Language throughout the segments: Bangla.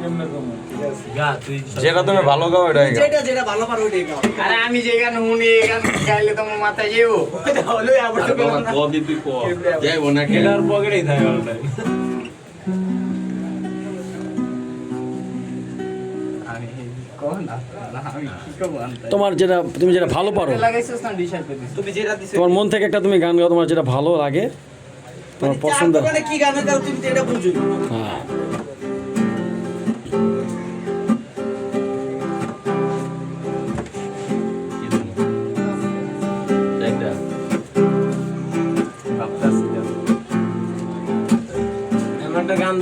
কেমনে গা যেটা তুমি ভালো গাও যেটা যেটা ভালো পারো ওইটাই গাও। আরে আমি যে গান শুনি এই গান গাইলে তোমার মাথায় আবার তো না। তুই ক? যাইবো পকেটেই থাকে? তোমার যেটা তুমি যেটা ভালো পারো। তোমার মন থেকে একটা তুমি গান গাও তোমার যেটা ভালো লাগে তোমার মানে পছন্দ। কি গানের গাও তুমি এটা বুঝো হ্যাঁ।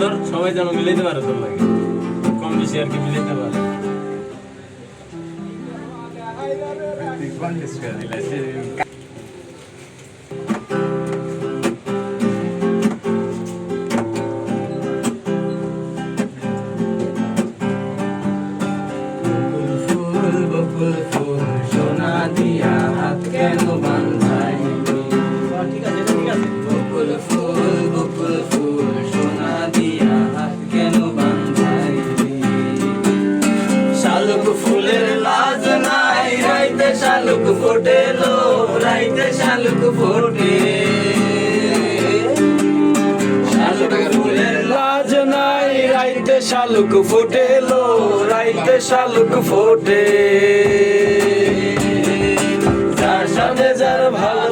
ধর সবাই যেন মিলাইতে পারে তোর লাগে। কম বেশি আর কি মিলাইতে পারে। confuse করে ফুলের লাজ নাই। রাইতে শালুক ফোটে লো রাইতে শালুক ফোটে। শালুক ফুলের লাজ নাই, রাইতে শালুক ফোটে লো রাইতে শালুক ফোটে। যার সাথে যার ভালোবাসা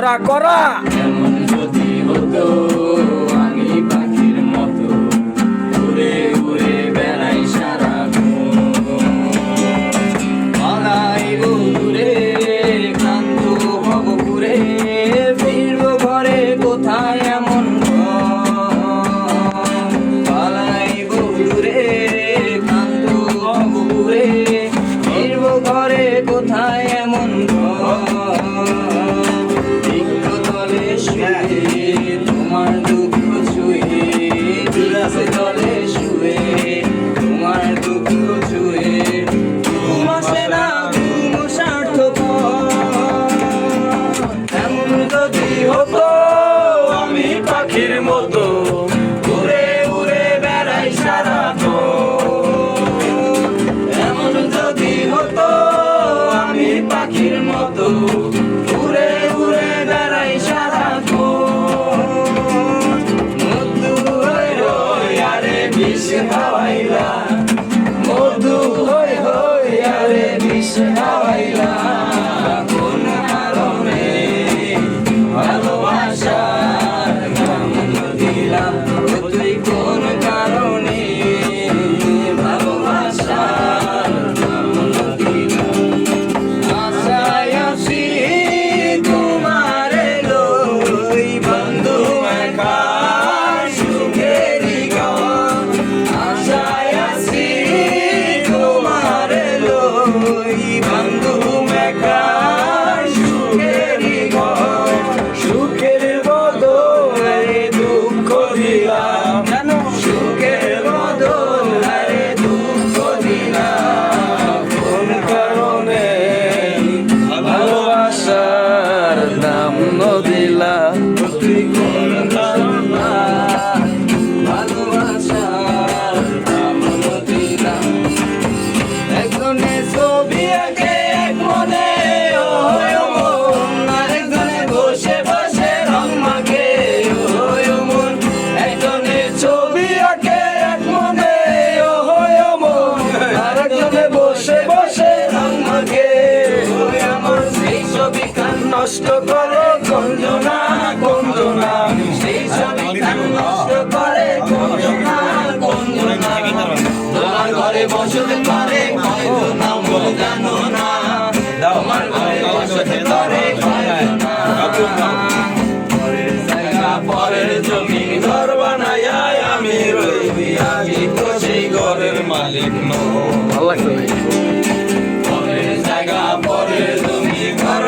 করা করা। যদি হতো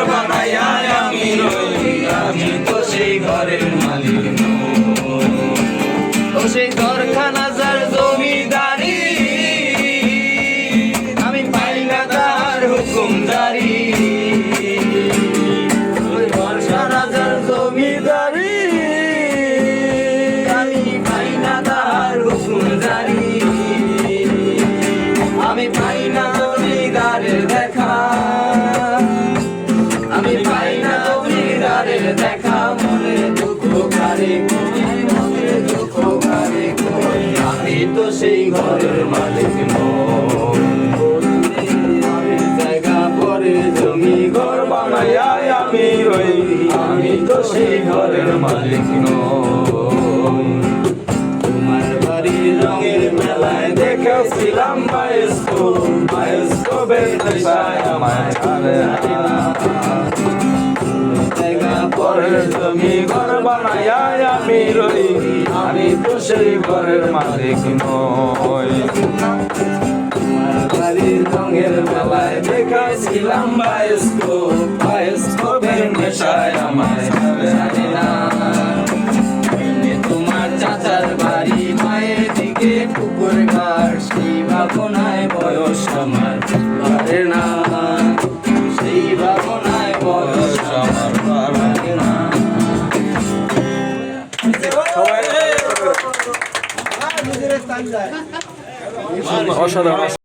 জমি সেই ঘরের মালিক জায়গা পরে জমি ঘর বানাইয়া আমি রই। আমি তো সেই ঘরের মালিক নই তোমার বাড়ির রঙের মেলায় দেখেছিলাম বায়োস্কোপ। বায়োস্কোপের নেশায় আমায় ছাড়ে তুমি ঘর বানাইয়া আমি রই। আমি তো সেই ঘরের মালিক নই। বাড়ির রঙের বেলায় দেখাইছিলাম বায়োস্কোপ অসাধারণ